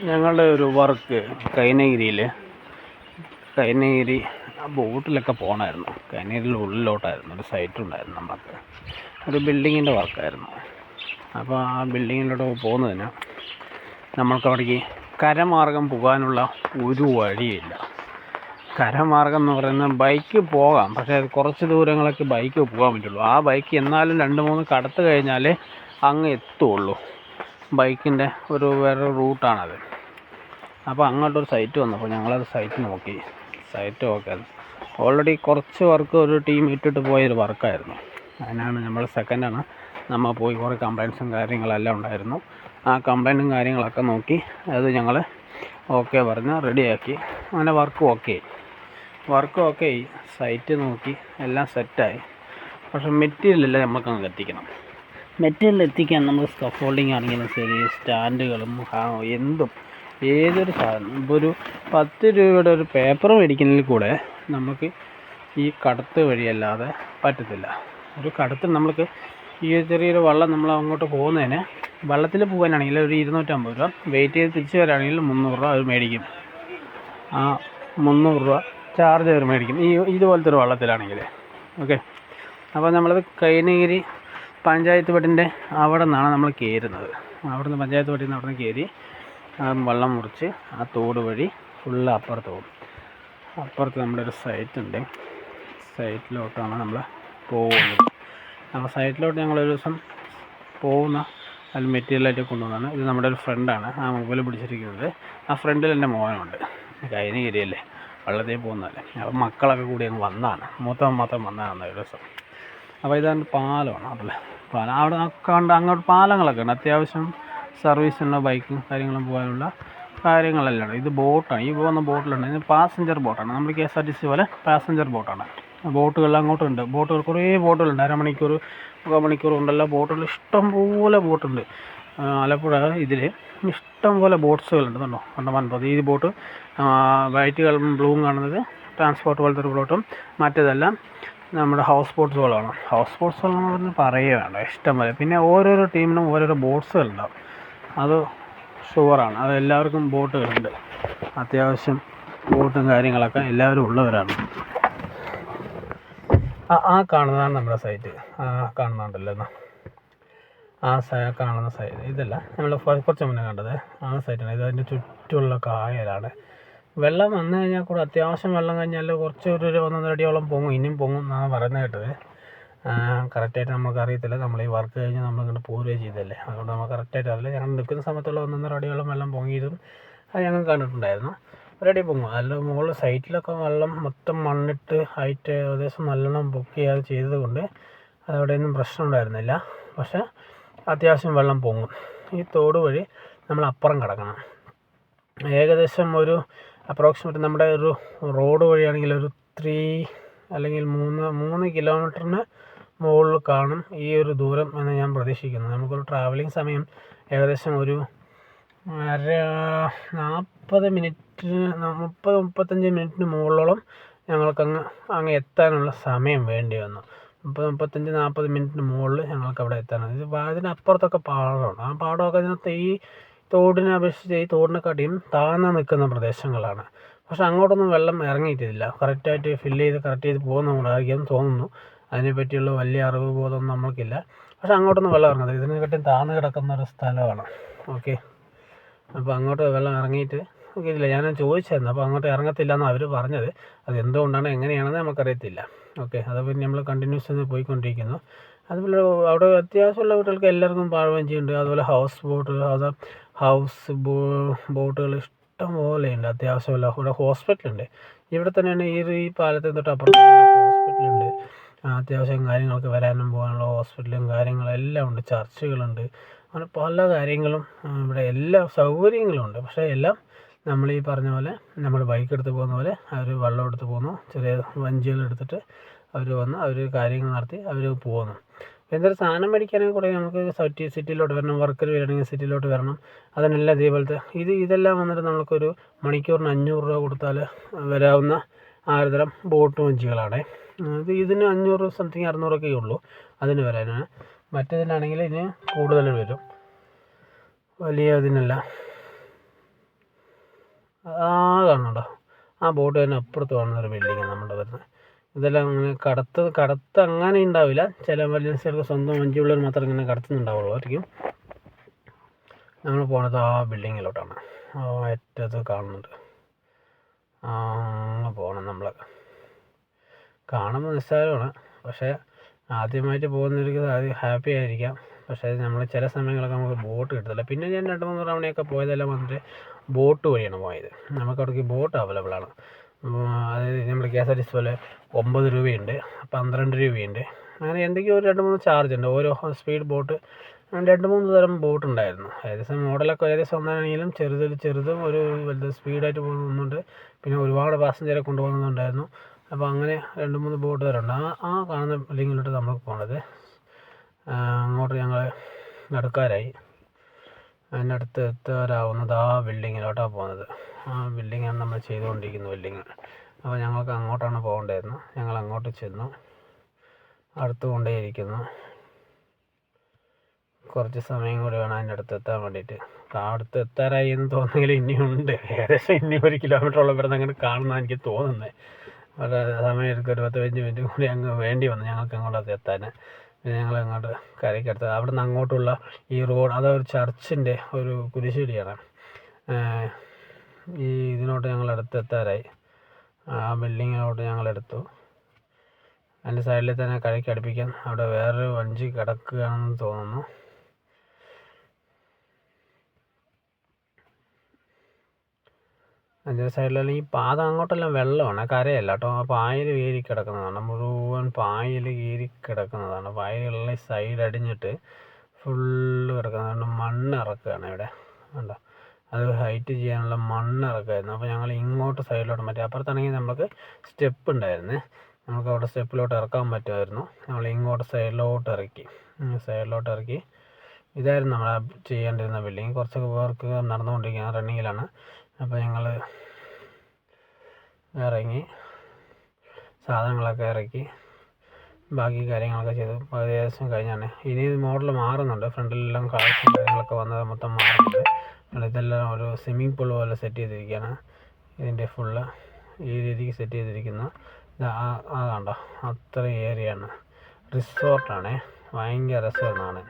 ഞങ്ങളുടെ ഒരു വർക്ക് കൈനഗിരിയിൽ കൈനഗിരി ബോട്ടിലൊക്കെ പോകണമായിരുന്നു കൈനഗിരിയിൽ ഉള്ളിലോട്ടായിരുന്നു. ഒരു സൈറ്റ് ഉണ്ടായിരുന്നു നമുക്ക് ഒരു ബിൽഡിങ്ങിന്റെ വർക്കായിരുന്നു അപ്പോൾ ആ ബിൽഡിങ്ങിലോട്ട് പോകുന്നതിന് നമ്മൾക്ക് അവിടേക്ക് കരമാർഗം പോകാനുള്ള ഒരു വഴിയില്ല. കരമാർഗം എന്ന് പറയുന്നത് ബൈക്ക് പോകാം. പക്ഷേ അത് കുറച്ച് ദൂരങ്ങളൊക്കെ ബൈക്ക് പോകാൻ പറ്റുള്ളൂ. ആ ബൈക്ക് എന്നാലും രണ്ട് മൂന്ന് കടത്ത് കഴിഞ്ഞാലേ അങ്ങ് എത്തുള്ളൂ. ബൈക്കിന്റെ ഒരു വേറെ റൂട്ടാണത്. അപ്പോൾ അങ്ങോട്ടൊരു സൈറ്റ് വന്നപ്പോൾ ഞങ്ങളത് സൈറ്റ് നോക്കി. സൈറ്റ് നോക്കിയത്. ഓൾറെഡി കുറച്ച് വർക്ക് ഒരു ടീം ഇട്ടിട്ട് പോയൊരു വർക്കായിരുന്നു. അതിനാണ് നമ്മൾ സെക്കൻഡാണ് നമ്മൾ പോയി കുറേ കംപ്ലയിൻസും കാര്യങ്ങളെല്ലാം ഉണ്ടായിരുന്നു. ആ കംപ്ലയിന്റും കാര്യങ്ങളൊക്കെ നോക്കി അത് ഞങ്ങൾ ഓക്കെ പറഞ്ഞ് റെഡിയാക്കി. അങ്ങനെ work okay. Work okay site നോക്കി. എല്ലാം സെറ്റായി. പക്ഷേ മെറ്റീരിയൽ നമുക്ക് അങ്ങ് എത്തിക്കണം മെറ്റീരിയൽ എത്തിക്കാൻ നമ്മൾ സ്കഫോൾഡിങ് ആണെങ്കിലും ശരി സ്റ്റാൻഡുകളും എന്തും ഏതൊരു സാധനം ഇപ്പോൾ ഒരു പത്ത് രൂപയുടെ ഒരു പേപ്പർ മേടിക്കുന്നതിൽ കൂടെ നമുക്ക് ഈ കടത്ത് വഴിയല്ലാതെ പറ്റത്തില്ല. ഒരു കടത്ത് നമ്മൾക്ക് ഈ ചെറിയൊരു വള്ളം നമ്മൾ അങ്ങോട്ട് പോകുന്നതിന് വള്ളത്തിൽ പോകാനാണെങ്കിൽ ഒരു ഇരുന്നൂറ്റമ്പത് രൂപ വെയിറ്റ് ചെയ്ത് തിരിച്ച് വരാണെങ്കിൽ മുന്നൂറ് രൂപ അവർ മേടിക്കും. ആ മുന്നൂറ് രൂപ ചാർജ് അവർ മേടിക്കും. ഈ ഇതുപോലത്തെ ഒരു വള്ളത്തിലാണെങ്കിൽ. ഓക്കെ അപ്പോൾ നമ്മളത് കൈനഗിരി പഞ്ചായത്ത് വീടിന്റെ അവിടെ നിന്നാണ് നമ്മൾ കയറുന്നത്. അവിടെ നിന്ന് പഞ്ചായത്ത് വീട്ടിൽ നിന്ന് അവിടെ നിന്ന് കയറി വള്ളം മുറിച്ച് ആ തോട് വഴി ഫുള്ള് അപ്പുറത്ത് പോകും. അപ്പുറത്ത് നമ്മുടെ ഒരു സൈറ്റ് ഉണ്ട്. സൈറ്റിലോട്ടാണ് നമ്മൾ പോകുന്നത്. ആ സൈറ്റിലോട്ട് ഞങ്ങൾ ഒരു ദിവസം പോകുന്ന അതിൽ മെറ്റീരിയലായിട്ട് കൊണ്ടുവന്നതാണ് ഇത് നമ്മുടെ ഒരു ഫ്രണ്ടാണ് ആ മൊബൈൽ പിടിച്ചിരിക്കുന്നത്. ആ ഫ്രണ്ടിൽ എന്റെ മോനുണ്ട്. കൈനഗിരിയല്ലേ വള്ളത്തിൽ പോകുന്നതല്ലേ അപ്പോൾ മക്കളൊക്കെ കൂടി അങ്ങ് വന്നതാണ്. മൂത്തവൻ മാത്രം വന്നതാണ് ഒരു ദിവസം. അപ്പോൾ ഇതാണ് പാലമാണ് അവിടെ പാലം. അവിടെ കണ്ട് അങ്ങോട്ട് പാലങ്ങളൊക്കെ ഉണ്ട്. അത്യാവശ്യം സർവീസിനുള്ള ബൈക്കും കാര്യങ്ങളും പോകാനുള്ള കാര്യങ്ങളെല്ലാം ഉണ്ട്. ഇത് ബോട്ടാണ് ഈ പോകുന്ന ബോട്ടിലുണ്ട് ഇത് പാസഞ്ചർ ബോട്ടാണ് നമ്മൾ K S R T C പോലെ പാസഞ്ചർ ബോട്ടാണ് ബോട്ടുകൾ അങ്ങോട്ടുണ്ട് ബോട്ടുകൾ കുറേ ബോട്ടുകളുണ്ട് അരമണിക്കൂർ മുക്കാൽ മണിക്കൂർ ഉണ്ടല്ലോ ബോട്ടുകൾ ഇഷ്ടം പോലെ ബോട്ടുണ്ട് ആലപ്പുഴ ഇതിൽ ഇഷ്ടം പോലെ ബോട്ട്സുകളുണ്ട് കണ്ടോ? കണ്ടമാൻ പതി ഈ ബോട്ട് വൈറ്റ് കളറും ബ്ലൂവും കാണുന്നത് ട്രാൻസ്പോർട്ട് പോലത്തെ ഒരു ബോട്ടും മറ്റേതെല്ലാം നമ്മുടെ ഹൗസ് ബോട്ട്സുകളാണ് ഹൗസ് ബോട്ട്സുകളെന്ന് പറഞ്ഞ് പറയുകയാണ് ഇഷ്ടം പോലെ. പിന്നെ ഓരോരോ ടീമിനും ഓരോരോ ബോട്ട്സുകളുണ്ടാവും അത് ഷുവറാണ് അത് എല്ലാവർക്കും ബോട്ടുകളുണ്ട് അത്യാവശ്യം ബോട്ടും കാര്യങ്ങളൊക്കെ എല്ലാവരും ഉള്ളവരാണ്. ആ ആ കാണുന്നതാണ് നമ്മുടെ സൈറ്റ് ആ കാണുന്നുണ്ടല്ലോ എന്നാ ആ സൈ കാണുന്ന സൈറ്റ് ഇതല്ല. നമ്മൾ കുറച്ച് മുന്നേ കണ്ടത് ആ സൈറ്റാണ് ഇത് അതിന്റെ ചുറ്റുമുള്ള കായലാണ്. വെള്ളം വന്നു കഴിഞ്ഞാൽ കൂടെ അത്യാവശ്യം വെള്ളം കഴിഞ്ഞാൽ കുറച്ച് ഒരു ഒന്നൊന്നര അടിയോളം പൊങ്ങും. ഇനിയും പൊങ്ങും എന്നാണ് പറയുന്നത് കേട്ടത്. കറക്റ്റായിട്ട് നമുക്ക് അറിയത്തില്ല. നമ്മൾ ഈ വർക്ക് കഴിഞ്ഞ് നമ്മൾ ഇങ്ങോട്ട് പോരുകയും ചെയ്തല്ലേ അതുകൊണ്ട് നമുക്ക് കറക്റ്റായിട്ട് അറിയില്ല. ഞങ്ങൾ നിൽക്കുന്ന സമയത്തുള്ള ഒന്നൊന്നര അടിയോളം വെള്ളം പൊങ്ങിയതും അത് ഞങ്ങൾ കണ്ടിട്ടുണ്ടായിരുന്നു. ഒരടി പൊങ്ങും. അല്ല മുകളിൽ സൈറ്റിലൊക്കെ വെള്ളം മൊത്തം മണ്ണിട്ട് ഹൈറ്റ് ഏകദേശം നല്ലോണം ബുക്ക് ചെയ്യാതെ ചെയ്തത് കൊണ്ട് അതവിടെയൊന്നും പ്രശ്നം ഉണ്ടായിരുന്നില്ല. പക്ഷേ അത്യാവശ്യം വെള്ളം പൊങ്ങും. ഈ തോട് വഴി നമ്മൾ അപ്പുറം കിടക്കണം. ഏകദേശം ഒരു അപ്രോക്സിമേറ്റ് നമ്മുടെ ഒരു റോഡ് വഴിയാണെങ്കിൽ ഒരു ത്രീ അല്ലെങ്കിൽ മൂന്ന് മൂന്ന് കിലോമീറ്ററിന് മുകളിൽ കാണും ഈ ഒരു ദൂരം എന്ന് ഞാൻ പ്രതീക്ഷിക്കുന്നു. നമുക്കൊരു ട്രാവലിംഗ് സമയം ഏകദേശം ഒരു അര നാൽപ്പത് മിനിറ്റ് മുപ്പത് മുപ്പത്തഞ്ച് മിനിറ്റിന് മുകളിലോളം ഞങ്ങൾക്കങ്ങ് അങ്ങ് എത്താനുള്ള സമയം വേണ്ടി വന്നു. മുപ്പത് മുപ്പത്തഞ്ച് നാൽപ്പത് മിനിറ്റിന് മുകളിൽ ഞങ്ങൾക്ക് അവിടെ എത്താനുള്ളത് ഇത് അതിനപ്പുറത്തൊക്കെ ഇതിനപ്പുറത്തൊക്കെ പാടമാണ് ആ പാടമൊക്കെ ഇതിനകത്ത് ഈ തോടിനെ അപേക്ഷിച്ച് ഈ തോടിനെക്കാട്ടിയും താഴ്ന്ന് നിൽക്കുന്ന പ്രദേശങ്ങളാണ്. പക്ഷെ അങ്ങോട്ടൊന്നും വെള്ളം ഇറങ്ങിയിട്ടില്ല. കറക്റ്റായിട്ട് ഫില്ല് ചെയ്ത് കറക്റ്റ് ചെയ്ത് പോകുന്നതുകൊണ്ടായിരിക്കും തോന്നുന്നു. അതിനെപ്പറ്റിയുള്ള വലിയ അറിവ് ബോധം നമ്മൾക്കില്ല. പക്ഷെ അങ്ങോട്ടൊന്നും വെള്ളം ഇറങ്ങുന്നത് ഇതിനെക്കാട്ടിയും താഴ്ന്ന് കിടക്കുന്ന ഒരു സ്ഥലമാണ്. ഓക്കെ അപ്പോൾ അങ്ങോട്ട് വെള്ളം ഇറങ്ങിയിട്ട് ഇല്ല ഞാൻ ചോദിച്ചായിരുന്നു. അപ്പോൾ അങ്ങോട്ട് ഇറങ്ങത്തില്ല എന്നാണ് അവർ പറഞ്ഞത്. അത് എന്തുകൊണ്ടാണ് എങ്ങനെയാണെന്ന് നമുക്കറിയത്തില്ല. ഓക്കെ അത് പിന്നെ നമ്മൾ കണ്ടിന്യൂസ് പോയിക്കൊണ്ടിരിക്കുന്നു. അതുപോലെ അവിടെ അത്യാവശ്യമുള്ള വീട്ടുകൾക്ക് എല്ലാവർക്കും പാഴ്വഞ്ചിയുണ്ട്. അതുപോലെ ഹൗസ് ബോട്ട് അത് ഹൗസ് ബോ ബോട്ടുകൾ ഇഷ്ടം പോലെയുണ്ട് അത്യാവശ്യമുള്ള ഇവിടെ ഹോസ്പിറ്റലുണ്ട് ഇവിടെ തന്നെയാണ് ഈ ഈ പാലത്തിന് തൊട്ട് അപ്പുറത്ത് ഹോസ്പിറ്റലുണ്ട് അത്യാവശ്യം കാര്യങ്ങൾക്ക് വരാനും പോകാനുള്ള ഹോസ്പിറ്റലും കാര്യങ്ങളും എല്ലാം ഉണ്ട്. ചർച്ചുകളുണ്ട് അങ്ങനെ പല കാര്യങ്ങളും ഇവിടെ എല്ലാ സൗകര്യങ്ങളും ഉണ്ട്. പക്ഷേ എല്ലാം നമ്മൾ ഈ പറഞ്ഞ പോലെ നമ്മൾ ബൈക്ക് എടുത്ത് പോകുന്ന പോലെ അവർ വള്ളം എടുത്ത് പോകുന്നു. ചെറിയ വഞ്ചികൾ എടുത്തിട്ട് അവർ വന്ന് അവർ കാര്യങ്ങൾ നടത്തി അവർ പോകുന്നു. എന്തൊരു സാധനം മേടിക്കാനൊക്കെ കൂടെ നമുക്ക് സിറ്റി സിറ്റിയിലോട്ട് വരണം വർക്കർ വരണമെങ്കിൽ സിറ്റിയിലോട്ട് വരണം. അതിനെല്ലാം ഇതേപോലത്തെ ഇത് ഇതെല്ലാം വന്നിട്ട് നമുക്കൊരു മണിക്കൂറിന് അഞ്ഞൂറ് രൂപ കൊടുത്താൽ വരാവുന്ന ആറുതരം ബോട്ട് വഞ്ചികളാണ്. ഇത് ഇതിന് അഞ്ഞൂറ് സംതിങ് അറുന്നൂറൊക്കെ ഉള്ളൂ അതിന് വരാനാണ്. മറ്റേതിനാണെങ്കിൽ ഇതിന് കൂടുതൽ വരും. വലിയ ഇതിനല്ല. ആ കാണുന്നുണ്ടോ? ആ ബോട്ട് തന്നെ അപ്പുറത്ത് കാണുന്ന ഒരു ബിൽഡിംഗ് നമ്മുടെ വരുന്നത് ഇതെല്ലാം അങ്ങനെ കടത്ത് കടത്ത് അങ്ങനെ ഉണ്ടാവില്ല ചില എമർജൻസികൾക്ക് സ്വന്തം വഞ്ചിയുള്ളവർ മാത്രം ഇങ്ങനെ കടത്തുന്നുണ്ടാവുള്ളൂ. നമ്മൾ പോണത് ആ ബിൽഡിങ്ങിലോട്ടാണ് ആ ഏറ്റത് കാണുന്നുണ്ട്. ആ പോകണം നമ്മൾ കാണുമ്പോൾ നിസ്സാരമാണ്. പക്ഷേ ആദ്യമായിട്ട് പോകുന്നവർക്ക് ആദ്യം ഹാപ്പി ആയിരിക്കാം. പക്ഷേ നമ്മൾ ചില സമയങ്ങളൊക്കെ നമുക്ക് ബോട്ട് കിട്ടത്തില്ല. പിന്നെ ഞാൻ രണ്ട് മൂന്ന് തവണയൊക്കെ പോയതെല്ലാം വന്നിട്ട് ബോട്ട് വഴിയാണ് പോയത്. നമുക്ക് അവിടേക്ക് ബോട്ട് അവൈലബിൾ ആണ്. അതായത് നമ്മൾ K S R T C പോലെ ഒമ്പത് രൂപയുണ്ട് പന്ത്രണ്ട് രൂപയുണ്ട്. അങ്ങനെ എന്തൊക്കെയോ ഒരു രണ്ട് മൂന്ന് ചാർജ് ഉണ്ട്. ഓരോ സ്പീഡ് ബോട്ട് രണ്ട് മൂന്ന് തരം ബോട്ട് ഉണ്ടായിരുന്നു. ഏകദേശം മോഡലൊക്കെ ഏകദേശം ഒന്നാണെങ്കിലും ചെറുതിൽ ചെറുതും ഒരു വലുത് സ്പീഡായിട്ട് പോകുന്നുണ്ട്. പിന്നെ ഒരുപാട് പാസഞ്ചറെ കൊണ്ടുപോകുന്നുണ്ടായിരുന്നു. അപ്പോൾ അങ്ങനെ രണ്ട് മൂന്ന് ബോട്ട് വരെയുണ്ട് ആ ആ കാണുന്ന ബിൽഡിങ്ങിലോട്ട് നമ്മൾ പോണത്. അങ്ങോട്ട് ഞങ്ങൾ നടക്കാരായി. അതിന്റെ അടുത്ത് എത്താറാവുന്നത് ആ ബിൽഡിങ്ങിലോട്ടാണ് പോകുന്നത് ആ ബിൽഡിങ്ങാണ് നമ്മൾ ചെയ്തുകൊണ്ടിരിക്കുന്ന ബിൽഡിങ്. അപ്പോൾ ഞങ്ങൾക്ക് അങ്ങോട്ടാണ് പോകേണ്ടതായിരുന്നു ഞങ്ങൾ അങ്ങോട്ട് ചെന്നു. അടുത്ത് കൊണ്ടേയിരിക്കുന്നു. കുറച്ച് സമയം കൂടി വേണം അതിന്റെ അടുത്ത് എത്താൻ വേണ്ടിയിട്ട്. അടുത്ത് എത്താറായി എന്ന് തോന്നുന്നെങ്കിൽ ഇനിയുണ്ട്. ഏകദേശം ഇനി ഒരു കിലോമീറ്ററോളം ഇവിടെ നിന്ന് അങ്ങോട്ട് കാണുന്ന എനിക്ക് തോന്നുന്നത് വളരെ സമയമെടുക്കും ഒരു പത്ത് പതിനഞ്ച് മിനിറ്റ് കൂടി അങ്ങ് വേണ്ടി വന്നു. ഞങ്ങൾക്ക് അങ്ങോട്ട് എത്താൻ പിന്നെ ഞങ്ങൾ അങ്ങോട്ട് കരയ്ക്കടുത്ത് അവിടെ നിന്ന് അങ്ങോട്ടുള്ള ഈ റോഡ് അതൊരു ചർച്ചിന്റെ ഒരു കുരിശടിയാണ്. ഈ ഇതിനോട്ട് ഞങ്ങൾ അടുത്ത് എത്താറായി. ആ ബിൽഡിങ്ങിലോട്ട് ഞങ്ങൾ എടുത്തു. അതിന്റെ സൈഡിൽ തന്നെ കരയ്ക്ക് അടുപ്പിക്കാൻ അവിടെ വേറൊരു വഞ്ചി കിടക്കുകയാണെന്ന് തോന്നുന്നു. അതിന്റെ സൈഡിലെല്ലാം ഈ പാത അങ്ങോട്ടെല്ലാം വെള്ളമാണ് കരയല്ല കേട്ടോ. പായൽ കീറി കിടക്കുന്നതാണ് മുഴുവൻ പായൽ കീറി കിടക്കുന്നതാണ്. പായലുള്ള സൈഡ് അടിഞ്ഞിട്ട് ഫുള്ള് കിടക്കുന്നതാണ് മണ്ണ് ഇറക്കുകയാണ് ഇവിടെ. കണ്ടോ? അത് ഹൈറ്റ് ചെയ്യാനുള്ള മണ്ണ് ഇറക്കുമായിരുന്നു അപ്പോൾ ഞങ്ങൾ ഇങ്ങോട്ട് സൈഡിലോട്ട് മറ്റേ അപ്പുറത്താണെങ്കിൽ നമുക്ക് സ്റ്റെപ്പ് ഉണ്ടായിരുന്നു. നമുക്ക് അവിടെ സ്റ്റെപ്പിലോട്ട് ഇറക്കാൻ പറ്റുമായിരുന്നു. നമ്മൾ ഇങ്ങോട്ട് സൈഡിലോട്ട് ഇറക്കി. സൈഡിലോട്ട് ഇറക്കി. ഇതായിരുന്നു നമ്മൾ ചെയ്യേണ്ടിരുന്ന ബിൽഡിങ് കുറച്ച് വർക്ക് നടന്നുകൊണ്ടിരിക്കുകയാണ് റണ്ണിങ്ങിലാണ് അപ്പോൾ ഞങ്ങൾ ഇറങ്ങി സാധനങ്ങളൊക്കെ ഇറക്കി ബാക്കി കാര്യങ്ങളൊക്കെ ചെയ്തു. ഏകദേശം കഴിഞ്ഞാണ്. ഇനി മോഡൽ മാറുന്നുണ്ട്. ഫ്രണ്ടിലെല്ലാം കളക്ഷൻ കാര്യങ്ങളൊക്കെ വന്നത് മൊത്തം മാറുന്നുണ്ട്. ഇതെല്ലാം ഒരു സ്വിമ്മിംഗ് പൂൾ പോലെ സെറ്റ് ചെയ്തിരിക്കുകയാണ്. ഇതിന്റെ ഫുള്ള് ഈ രീതിക്ക് സെറ്റ് ചെയ്തിരിക്കുന്നു. ആ കണ്ടോ? അത്രയും ഏരിയയാണ് റിസോർട്ടാണ് ഭയങ്കര രസമാണ്